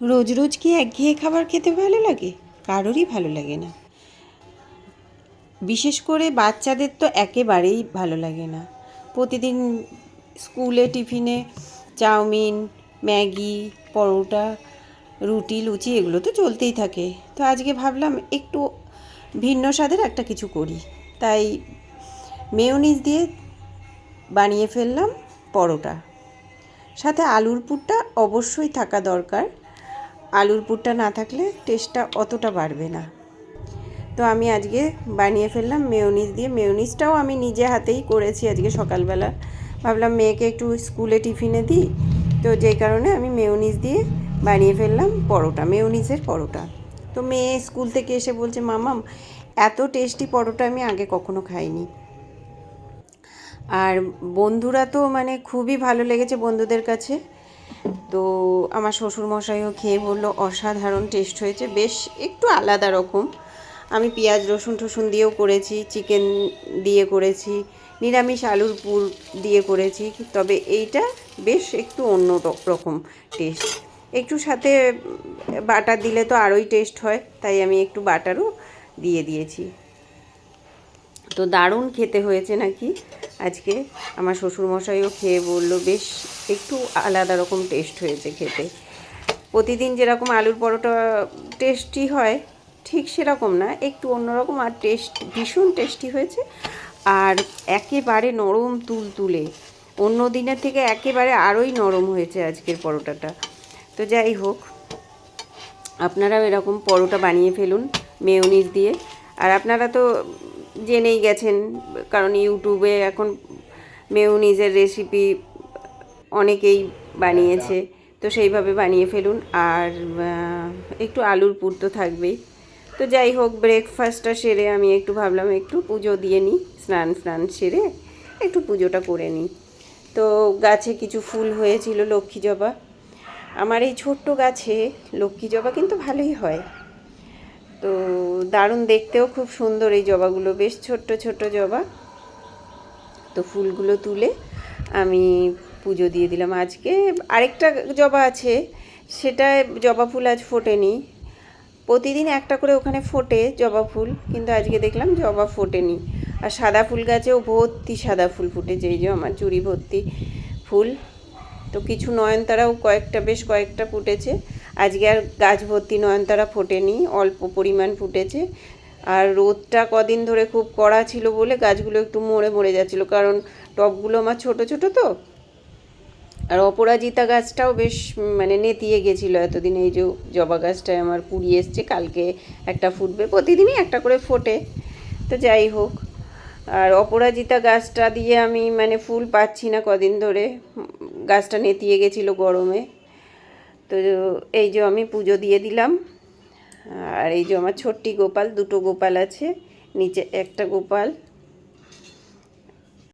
রোজ রোজ কি একঘেয়ে খাবার খেতে ভালো লাগে? কারোরই ভালো লাগে না। বিশেষ করে বাচ্চাদের তো একেবারেই ভালো লাগে না। প্রতিদিন স্কুলে টিফিনে চাউমিন, ম্যাগি, পরোটা, রুটি, লুচি এগুলো তো চলতেই থাকে। তো আজকে ভাবলাম একটু ভিন্ন স্বাদের একটা কিছু করি। তাই মেয়োনিজ দিয়ে বানিয়ে ফেললাম পরোটা। সাথে আলুর পুরটা অবশ্যই থাকা দরকার। আলুর পুরটা না থাকলে টেস্টটা অতটা বাড়বে না। তো আমি আজকে বানিয়ে ফেললাম মেয়নিজ দিয়ে। মেয়োনিজটাও আমি নিজে হাতেই করেছি আজকে সকালবেলা। ভাবলাম মেয়েকে একটু স্কুলে টিফিনে দিই। তো যেই কারণে আমি মেয়নিজ দিয়ে বানিয়ে ফেললাম পরোটা মেয়নিজের পরোটা। তো মেয়ে স্কুল থেকে এসে বলছে, মামাম, এত টেস্টি পরোটা আমি আগে কখনো খাইনি। আর বন্ধুরা তো মানে খুবই ভালো লেগেছে বন্ধুদের কাছে। তো আমার শ্বশুরমশাইও খেয়ে বলল, অসাধারণ টেস্ট হয়েছে, বেশ একটু আলাদা রকম। আমি পেঁয়াজ, রসুন টসুন দিয়েও করেছি চিকেন দিয়ে করেছি, নিরামিষ আলুর পুর দিয়ে করেছি, তবে এইটা বেশ একটু অন্য রকম টেস্ট একটু সাথে বাটার দিলে তো আরোই টেস্ট হয়, তাই আমি একটু বাটারও দিয়ে দিয়েছি। তো দারুণ খেতে হয়েছে নাকি? আজকে আমার শ্বশুরমশাইও খেয়ে বলল, বেশ, একটু আলাদা রকম টেস্ট হয়েছে খেতে। প্রতিদিন যেরকম আলুর পরোটা টেস্টি হয়, ঠিক সেরকম না, একটু অন্যরকম আর টেস্ট ভীষণ টেস্টি হয়েছে। আর একেবারে নরম তুল তুলে অন্য দিনের থেকে একেবারে আরোই নরম হয়েছে আজকের পরোটাটা। তো যাই হোক, আপনারাও এরকম পরোটা বানিয়ে ফেলুন, মেয়োনিজ দিয়ে। আর আপনারা তো জেনেই গেছেন, কারণ ইউটিউবে এখন মেয়োনিজের রেসিপি অনেকেই বানিয়েছে, তো সেইভাবে বানিয়ে ফেলুন। আর একটু আলুর পুর তো থাকবেই। তো যাই হোক ব্রেকফাস্টটা সেরে আমি একটু ভাবলাম, একটু পুজো দিয়ে নিই, স্নান স্নান সেরে একটু পুজোটা করে নিই। তো গাছে কিছু ফুল হয়েছিল, লক্ষ্মী জবা। আমার এই ছোট্ট গাছে লক্ষ্মী জবা কিন্তু ভালোই হয়। তো দারুণ দেখতেও খুব সুন্দর এই জবাগুলো, বেশ ছোট্ট ছোট্ট জবা। তো ফুলগুলো তুলে আমি পুজো দিয়ে দিলাম আজকে। আরেকটা জবা আছে সেটা জবা ফুল আজ ফোটেনি। প্রতিদিন একটা করে ওখানে ফোটে জবা ফুল, কিন্তু আজকে দেখলাম জবা ফোটেনি। আর সাদা ফুল গাছেও ভর্তি সাদা ফুল ফুটেছে এই যে আমার চুড়ি ভর্তি ফুল। তো কিছু নয়নতারাও কয়েকটা, বেশ কয়েকটা ফুটেছে। আজকে আর গাছ ভর্তি নয়নতারা ফোটেনি, অল্প পরিমাণ ফুটেছে। আর রোদটা কদিন ধরে খুব কড়া ছিল বলে গাছগুলো একটু মরে মরে যাচ্ছিল, কারণ টবগুলো আমার ছোট ছোট তো। আর অপরাজিতা গাছটাও বেশ মানে নেতিয়ে গেছিল এতদিন, এই যে জবা গাছটায় আমার কুড়ি এসছে, কালকে একটা ফুটবে, প্রতিদিনই একটা করে ফোটে। তো যাই হোক, আর অপরাজিতা গাছটা দিয়ে আমি মানে ফুল পাচ্ছি না কদিন ধরে গাছটা নেতিয়ে গেছিল গরমে। তো এই যে আমি পুজো দিয়ে দিলাম। আর এই যে আমার ছোট্টি গোপাল, দুটো গোপাল আছে, নিচে একটা গোপাল।